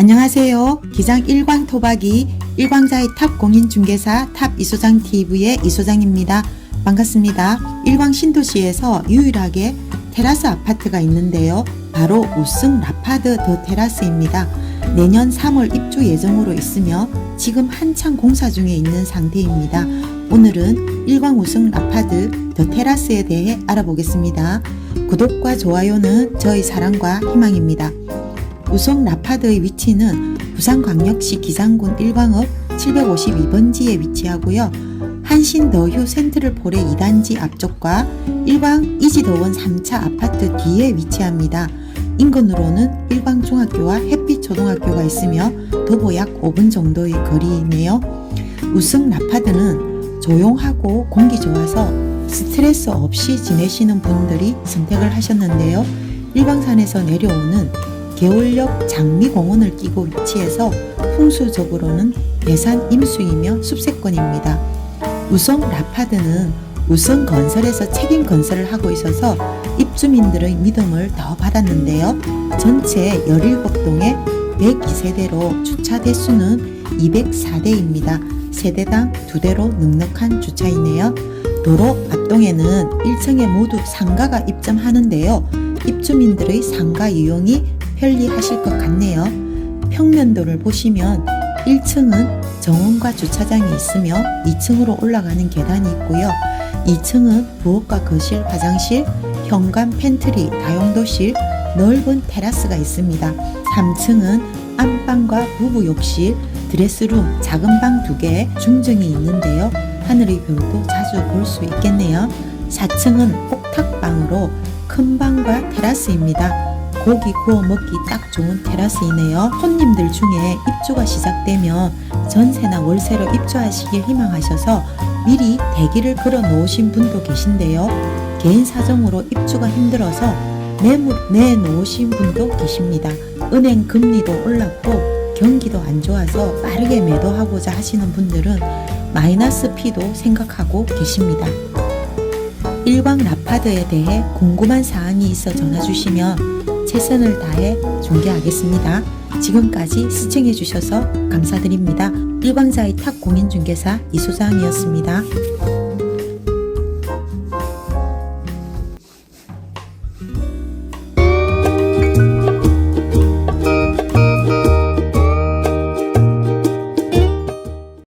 안녕하세요. 기장 일광 토박이 일광자의 탑 공인중개사 탑 이소장 TV의 이소장입니다. 반갑습니다. 일광 신도시에서 유일하게 테라스 아파트가 있는데요. 바로 우승 라파드 더 테라스입니다. 내년 3월 입주 예정으로 있으며 지금 한창 공사 중에 있는 상태입니다. 오늘은 일광 우승 라파드 더 테라스에 대해 알아보겠습니다. 구독과 좋아요는 저희 사랑과 희망입니다. 우성 라파드의 위치는 부산광역시 기장군 일광읍 752번지에 위치하고요. 한신 더휴 센트럴 폴의 2단지 앞쪽과 일광 이지더원 3차 아파트 뒤에 위치합니다. 인근으로는 일광중학교와 햇빛초등학교가 있으며 도보 약 5분 정도의 거리이네요. 우승 라파드는 조용하고 공기 좋아서 스트레스 없이 지내시는 분들이 선택을 하셨는데요. 일광산에서 내려오는 개울역 장미공원을 끼고 위치해서 풍수적으로는 예산 임수이며 숲세권입니다. 우성 라파드는 우성 건설에서 책임 건설을 하고 있어서 입주민들의 믿음을 더 받았는데요. 전체 17동에 102세대로 주차 대수는 204대입니다. 세대당 2대로 넉넉한 주차이네요. 도로 앞동에는 1층에 모두 상가가 입점하는데요. 입주민들의 상가 이용이 편리하실 것 같네요. 평면도를 보시면 1층은 정원과 주차장이 있으며 2층으로 올라가는 계단이 있고요. 2층은 부엌과 거실, 화장실, 현관, 팬트리, 다용도실, 넓은 테라스가 있습니다. 3층은 안방과 부부 욕실, 드레스룸, 작은 방두 개, 중정이 있는데요. 하늘의 별도 자주 볼 수 있겠네요. 4층은 옥탑방으로 큰 방과 테라스입니다. 고기 구워 먹기 딱 좋은 테라스이네요. 손님들 중에 입주가 시작되면 전세나 월세로 입주하시길 희망하셔서 미리 대기를 걸어 놓으신 분도 계신데요. 개인 사정으로 입주가 힘들어서 내놓으신 분도 계십니다. 은행 금리도 올랐고 경기도 안 좋아서 빠르게 매도하고자 하시는 분들은 마이너스 피도 생각하고 계십니다. 일광 라파드에 대해 궁금한 사항이 있어 전화 주시면 최선을 다해 중개하겠습니다. 지금까지 시청해 주셔서 감사드립니다. 일광자의 탑 공인중개사 이소장이었습니다.